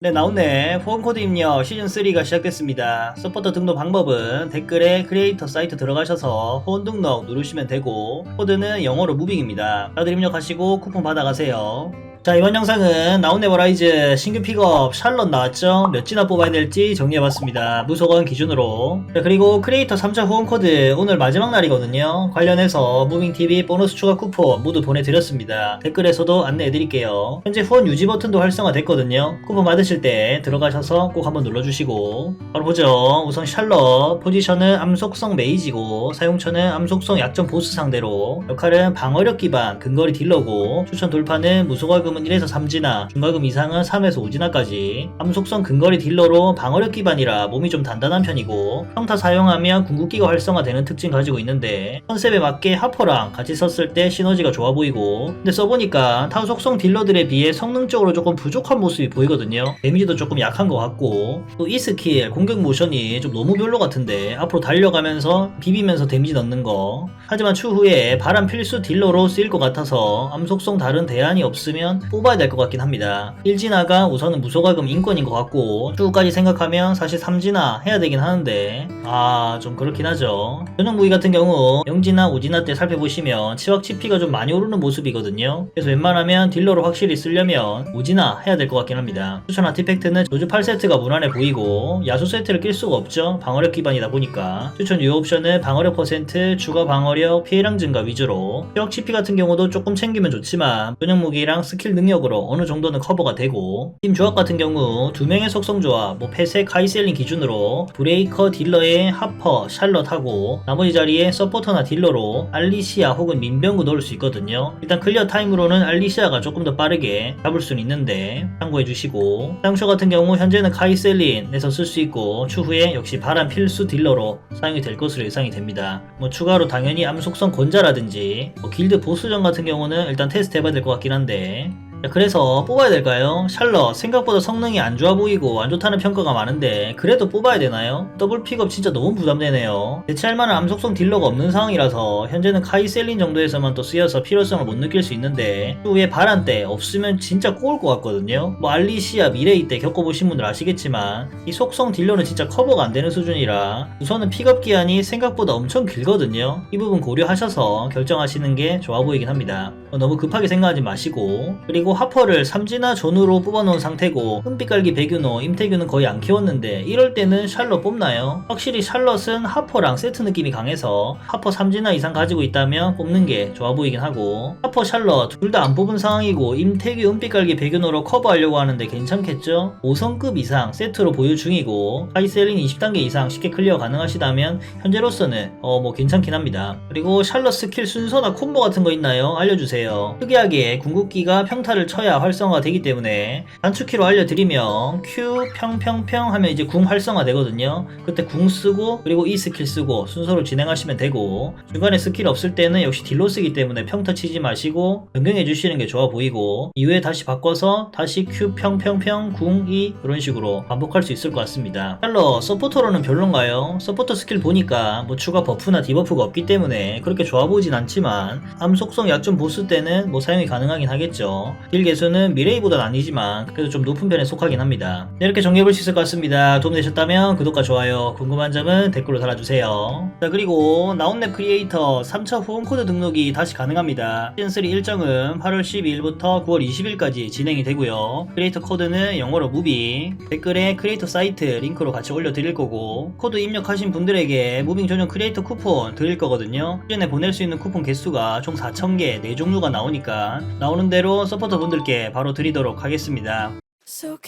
네 나온네. 후원코드 입력 시즌3가 시작됐습니다. 서포터 등록 방법은 댓글에 크리에이터 사이트 들어가셔서 후원 등록 누르시면 되고 코드는 영어로 무빙입니다. 다들 입력하시고 쿠폰 받아가세요 자 이번 영상은 나온네버라이즈 신규 픽업 샬럿 나왔죠? 몇 지나 뽑아야 될지 정리해봤습니다. 무소건 기준으로. 자, 그리고 크리에이터 3차 후원코드 오늘 마지막 날이거든요. 관련해서 무빙TV 보너스 추가 쿠폰 모두 보내드렸습니다. 댓글에서도 안내해드릴게요. 현재 후원 유지 버튼도 활성화됐거든요. 쿠폰 받으실 때 들어가셔서 꼭 한번 눌러주시고. 바로 보죠. 우선 샬럿 포지션은 암속성 메이지고 사용처는 암속성 약점 보스 상대로. 역할은 방어력 기반 근거리 딜러고 추천 돌파는 무소가금은 1에서 3지나 중가금 이상은 3에서 5지나까지. 암속성 근거리 딜러로 방어력 기반이라 몸이 좀 단단한 편이고 평타 사용하면 궁극기가 활성화되는 특징 가지고 있는데 컨셉에 맞게 하퍼랑 같이 썼을 때 시너지가 좋아 보이고 근데 써보니까 타워 속성 딜러들에 비해 성능적으로 조금 부족한 모습이 보이거든요. 데미지도 조금 약한 것 같고 또 이 스킬 공격 모션이 좀 너무 별로 같은데 앞으로 달려가면서 비비면서 데미지 넣는 거. 하지만 추후에 바람 필수 딜러로 쓰일 것 같아서 암속성 다른 대안이 없으면 뽑아야 될 것 같긴 합니다. 1진화가 우선은 무소가금 인권인 것 같고 추후까지 생각하면 사실 3진화 해야 되긴 하는데 아 좀 그렇긴 하죠. 전용 무기 같은 경우 0진화 5진화 때 살펴보시면 치확 치피가 좀 많이 오르는 모습이거든요. 그래서 웬만하면 딜러로 확실히 쓰려면 5진화 해야 될 것 같긴 합니다. 추천 아티팩트는 조주 8세트가 무난해 보이고 야수 세트를 낄 수가 없죠. 방어력 기반이다 보니까. 추천 유효 옵션은 방어력 퍼센트 추가 방어력 피해량 증가 위주로. 치확 치피 같은 경우도 조금 챙기면 좋지만 전용 무기랑 스킬 능력으로 어느 정도는 커버가 되고 팀 조합 같은 경우 두 명의 속성 조합 뭐 폐쇄 카이셀링 기준으로 브레이커 딜러의 하퍼 샬럿하고 나머지 자리에 서포터나 딜러로 알리시아 혹은 민병구 넣을 수 있거든요. 일단 클리어 타임으로는 알리시아가 조금 더 빠르게 잡을 수는 있는데 참고해 주시고 사용처 같은 경우 현재는 카이셀린에서 쓸 수 있고 추후에 역시 바람 필수 딜러로 사용이 될 것으로 예상이 됩니다. 뭐 추가로 당연히 암속성 권자라든지 뭐 길드 보스전 같은 경우는 일단 테스트 해봐야 될 것 같긴 한데 자, 그래서 뽑아야 될까요? 샬럿 생각보다 성능이 안 좋아 보이고 안 좋다는 평가가 많은데 그래도 뽑아야 되나요? 더블 픽업 진짜 너무 부담되네요. 대체할 만한 암속성 딜러가 없는 상황이라서 현재는 카이 셀린 정도에서만 또 쓰여서 필요성을 못 느낄 수 있는데 후에 바란 때 없으면 진짜 꼬울 것 같거든요. 뭐 알리시아 미레이 때 겪어보신 분들 아시겠지만 이 속성 딜러는 진짜 커버가 안 되는 수준이라 우선은 픽업 기한이 생각보다 엄청 길거든요. 이 부분 고려하셔서 결정하시는 게 좋아 보이긴 합니다. 어, 너무 급하게 생각하지 마시고 그리고 하퍼를 삼진화 전후로 뽑아놓은 상태고 흠빛깔기 배규노 임태규는 거의 안 키웠는데 이럴 때는 샬럿 뽑나요? 확실히 샬럿은 하퍼랑 세트 느낌이 강해서 하퍼 삼진화 이상 가지고 있다면 뽑는 게 좋아 보이긴 하고 하퍼 샬럿 둘 다 안 뽑은 상황이고 임태규 흠빛깔기 배규노로 커버하려고 하는데 괜찮겠죠? 5성급 이상 세트로 보유 중이고 하이셀린 20단계 이상 쉽게 클리어 가능하시다면 현재로서는 어 뭐 괜찮긴 합니다 그리고 샬럿 스킬 순서나 콤보 같은 거 있나요? 알려주세요 특이하게 궁극기가 평타를 쳐야 활성화 되기 때문에 단축키로 알려드리면 Q 평평평 하면 이제 궁 활성화 되거든요. 그때 궁 쓰고 그리고 이 스킬 쓰고 순서로 진행하시면 되고 중간에 스킬 없을 때는 역시 딜로 쓰기 때문에 평타 치지 마시고 변경해 주시는 게 좋아 보이고 이후에 다시 바꿔서 다시 Q 평평평 궁이 이런 식으로 반복할 수 있을 것 같습니다. 샬러 서포터로는 별론가요? 서포터 스킬 보니까 뭐 추가 버프나 디버프가 없기 때문에 그렇게 좋아 보이진 않지만 암속성 약점 보스 때는 뭐 사용이 가능하긴 하겠죠 딜 개수는 미레이보단 아니지만 그래도 좀 높은 편에 속하긴 합니다. 네, 이렇게 정리해볼 수 있을 것 같습니다. 도움되셨다면 구독과 좋아요 궁금한 점은 댓글로 달아주세요. 자 그리고 나온랩 크리에이터 3차 후원코드 등록이 다시 가능합니다. 시즌3 일정은 8월 12일부터 9월 20일까지 진행이 되고요. 크리에이터 코드는 영어로 무빙 댓글에 크리에이터 사이트 링크로 같이 올려드릴 거고 코드 입력하신 분들에게 무빙 전용 크리에이터 쿠폰 드릴 거거든요. 시즌에 보낼 수 있는 쿠폰 개수가 총 4,000개 4종류가 나오니까 나오는 대로 서포터 분들께 바로 드리도록 하겠습니다. So